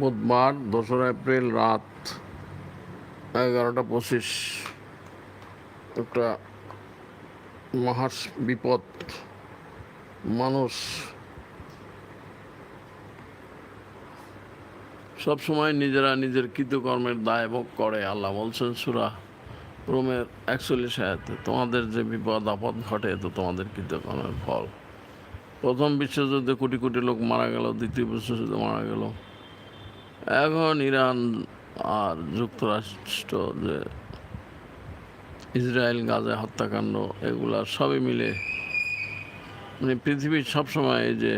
বুধবার, দোসরা এপ্রিল রাত এগারোটা পঁচিশ। একটা মহা বিপদ, মানুষ সব সময় নিজেরা নিজের কৃতকর্মের দায় ভোগ করে, আল্লাহ বলছেন সুরা রোমের একচল্লিশ আয়াতে, তোমাদের যে বিপদ আপদ ঘটে তো তোমাদের কৃতকর্মের ফল। প্রথম বিশ্বযুদ্ধে কোটি কোটি লোক মারা গেল, দ্বিতীয় বিশ্বযুদ্ধে মারা গেল। এখন ইরান আর যুক্তরাষ্ট্র যে ইসরায়েল, গাজা হত্যাকাণ্ড, এগুলা সবই মিলে মানে পৃথিবীর সবসময় যে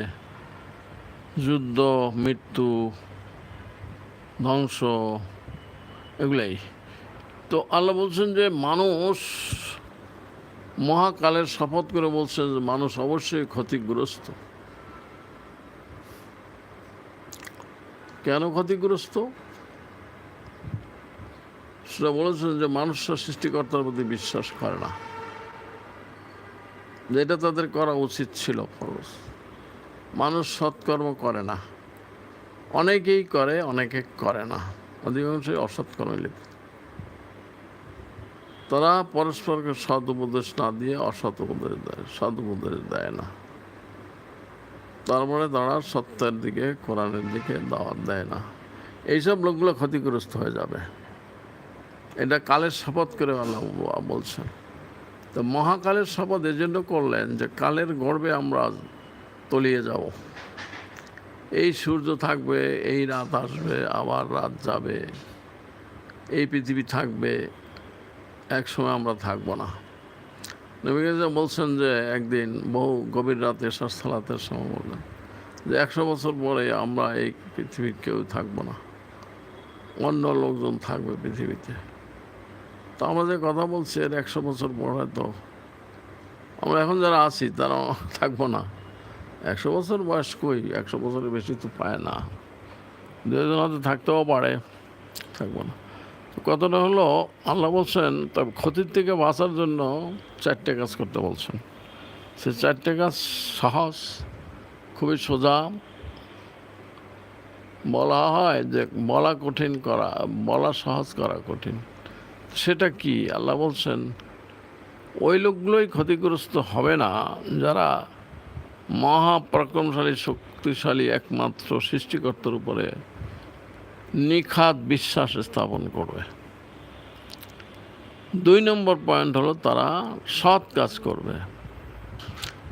যুদ্ধ, মৃত্যু, ধ্বংস, এগুলাই। তো আল্লাহ বলছেন যে মানুষ মহাকালের শপথ করে বলছেন যে মানুষ অবশ্যই ক্ষতিগ্রস্ত। কেন ক্ষতিগ্রস্ত? সেটা বলেছেন যে মানুষরা সৃষ্টিকর্তার প্রতি বিশ্বাস করে না। যেটা তাদের করা উচিত ছিল ফরজ। মানুষ সৎকর্ম করে না। অনেকেই করে, অনেকে করে না। অধিকাংশই অসৎকর্মে লিপ্ত। তারা পরস্পরকে সৎ উপদেশ না দিয়ে অসৎ উপদেশ দেয়, সৎ উপদেশ দেয় না। তারপরে তারা সত্যের দিকে, কোরআনের দিকে দাওয়াত দেয় না। এইসব লোকগুলো ক্ষতিগ্রস্ত হয়ে যাবে। এটা কালের শপথ করে আল্লাহ বলছেন। তো মহাকালের শপথ এজন্য করলেন যে কালের গর্বে আমরা তলিয়ে যাব। এই সূর্য থাকবে, এই রাত আসবে, আবার রাত যাবে। এই পৃথিবী থাকবে এক সময় আমরা থাকব না। নবীগঞ্জ বলছেন যে একদিন বহু গভীর রাতে সালাতের সময় বললেন যে একশো বছর পরে আমরা এই পৃথিবীর কেউ থাকব না। অন্য লোকজন থাকবে পৃথিবীতে। তো আমরা যে কথা বলছি এর একশো বছর পর হয়তো আমরা এখন যারা আছি তারা থাকব না। একশো বছর বয়স কই? একশো বছরের বেশি তো পায় না। দুজন হয়তো থাকতেও পারে, থাকব না। কথাটা হলো, আল্লাহ বলছেন তবে ক্ষতির থেকে বাঁচার জন্য চারটে কাজ করতে বলছেন। সে চারটে কাজ সহজ, খুবই সোজা। বলা হয় যে, বলা কঠিন করা, বলা সহজ করা কঠিন। সেটা কি? আল্লাহ বলছেন, ওই লোকগুলোই ক্ষতিগ্রস্ত হবে না, যারা মহাপরাক্রমশালী শক্তিশালী, একমাত্র সৃষ্টিকর্তার উপরে নিখাত বিশ্বাস স্থাপন করবে। দুই নম্বর পয়েন্ট হলো তারা সৎ কাজ করবে।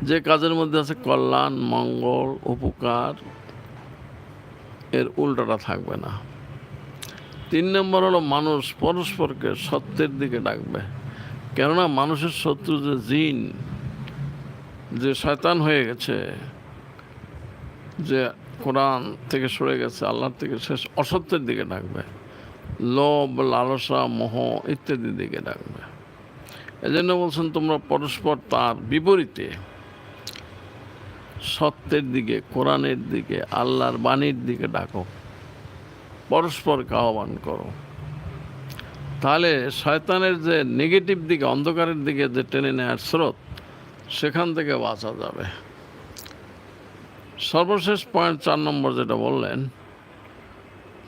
যে কাজের মধ্যে আছে কল্যাণ, মঙ্গল, উপকার, এর উল্টাটা থাকবে না। তিন নম্বর হলো মানুষ পরস্পরকে সত্যের দিকে ডাকবে। কেননা মানুষের শত্রু যে জিন, যে শয়তান হয়ে গেছে, যে কোরআন থেকে সরে গেছে, আল্লাহর থেকে শেষ, অসত্যের দিকে ডাকবে। লোভ, লালসা, মোহ ইত্যাদির দিকে ডাকবে। এজন্য বলছেন, তোমরা পরস্পর তার বিপরীতে সত্যের দিকে, কোরআনের দিকে, আল্লাহর বাণীর দিকে ডাকো। পরস্পরকে আহ্বান করো। তাহলে শয়তানের যে নেগেটিভ দিকে, অন্ধকারের দিকে যে টেনে নেওয়ার স্রোত, সেখান থেকে বাঁচা যাবে। সর্বশেষ পয়েন্ট চার নম্বর যেটা বললেন,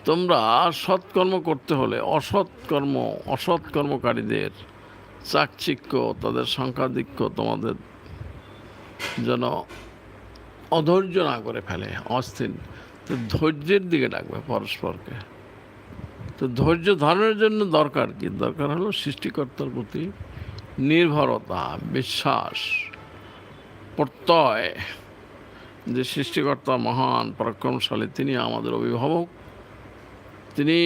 তোমরা সৎকর্ম করতে হলে অসৎকর্ম, অসৎকর্মকারীদের চাকচিক্য, তাদের সংখ্যাধিক্য তোমাদের যেন অধৈর্য না করে ফেলে, অস্থির। তো ধৈর্যের দিকে ডাকবে পরস্পরকে। তো ধৈর্য ধারণের জন্য দরকার কি? দরকার হলো সৃষ্টিকর্তার প্রতি নির্ভরতা, বিশ্বাস, প্রত্যয়। যে সৃষ্টিকর্তা মহান, পরাক্রমশালী, তিনি আমাদের অভিভাবক। তিনি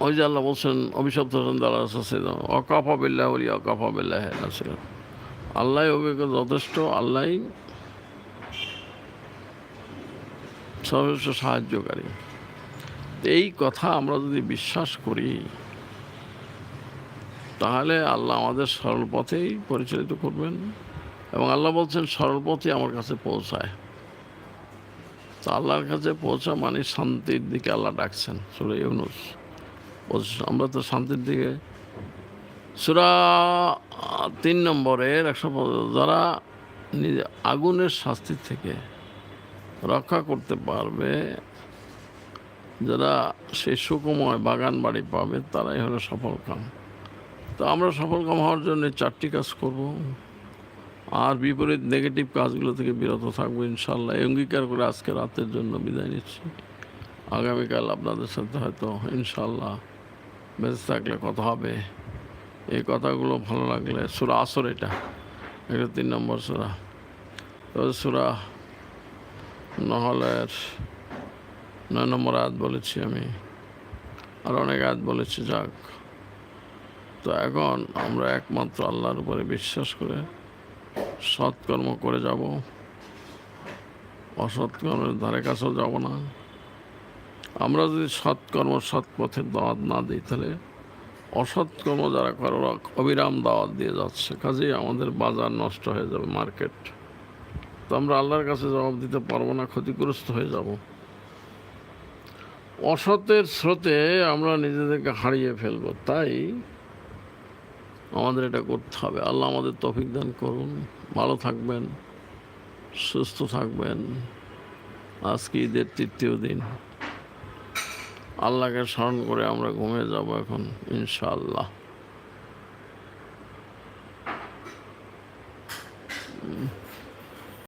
ওই যে আল্লাহ বলছেন, অভিশপ্ত অকাফা বিল্লাহ বলি অকাফা বিল্লাহ আল্লাহ অভিজ্ঞ যথেষ্ট আল্লাহ সর্বস্ব সাহায্যকারী। এই কথা আমরা যদি বিশ্বাস করি, তাহলে আল্লাহ আমাদের সরল পথেই পরিচালিত করবেন এবং আল্লাহ বলছেন, সরল পথে আমার কাছে পৌঁছায়। তো আল্লাহর কাছে পৌঁছা মানে শান্তির দিকে আল্লাহ ডাকছেন, সুরা ইউনুস। আমরা তো শান্তির দিকে সুরা তিন নম্বরের একশো যারা নিজে আগুনের শাস্তি থেকে রক্ষা করতে পারবে, যারা সেই সুকময় বাগান বাড়ি পাবে, তারাই হলো সফল কাম। তো আমরা সফল কাম হওয়ার জন্য চারটি কাজ করব। আর বিপরীত নেগেটিভ কাজগুলো থেকে বিরত থাকব ইনশাল্লাহ। অঙ্গীকার করে আজকে রাতের জন্য বিদায় নিচ্ছি। আগামীকাল আপনাদের সাথে হয়তো ইনশাল্লাহ বেঁচে থাকলে কথা হবে। এই কথাগুলো ভালো লাগলে, সুরা আসর এটা এটা তিন নম্বর সুরা। তবে সুরা নহলের নয় নম্বর আয়াত বলেছি আমি, আর অনেক আয়াত বলেছি, যাক। তো এখন আমরা একমাত্র আল্লাহর উপরে বিশ্বাস করে সৎকর্ম করে যাব। অসৎকর্মের ধারে কাছেও যাব না। আমরা যদি সৎকর্ম সৎ পথের দাওয়াত না দিই, তাহলে অসৎকর্ম যারা করে অবিরাম দাওয়াত দিয়ে যাচ্ছে। কাজেই আমাদের বাজার নষ্ট হয়ে যাবে, মার্কেট। তো আমরা আল্লাহর কাছে জবাব দিতে পারব না, ক্ষতিগ্রস্ত হয়ে যাব। অসতের স্রোতে আমরা নিজেদেরকে হারিয়ে ফেলব। তাই আমাদের এটা করতে হবে। আল্লাহ আমাদের তফিক দান করুন। ভালো থাকবেন, সুস্থ থাকবেন। আজকে ঈদের তৃতীয় দিন। আল্লাহকে স্মরণ করে আমরা ঘুমিয়ে যাব এখন, ইনশাআল্লাহ।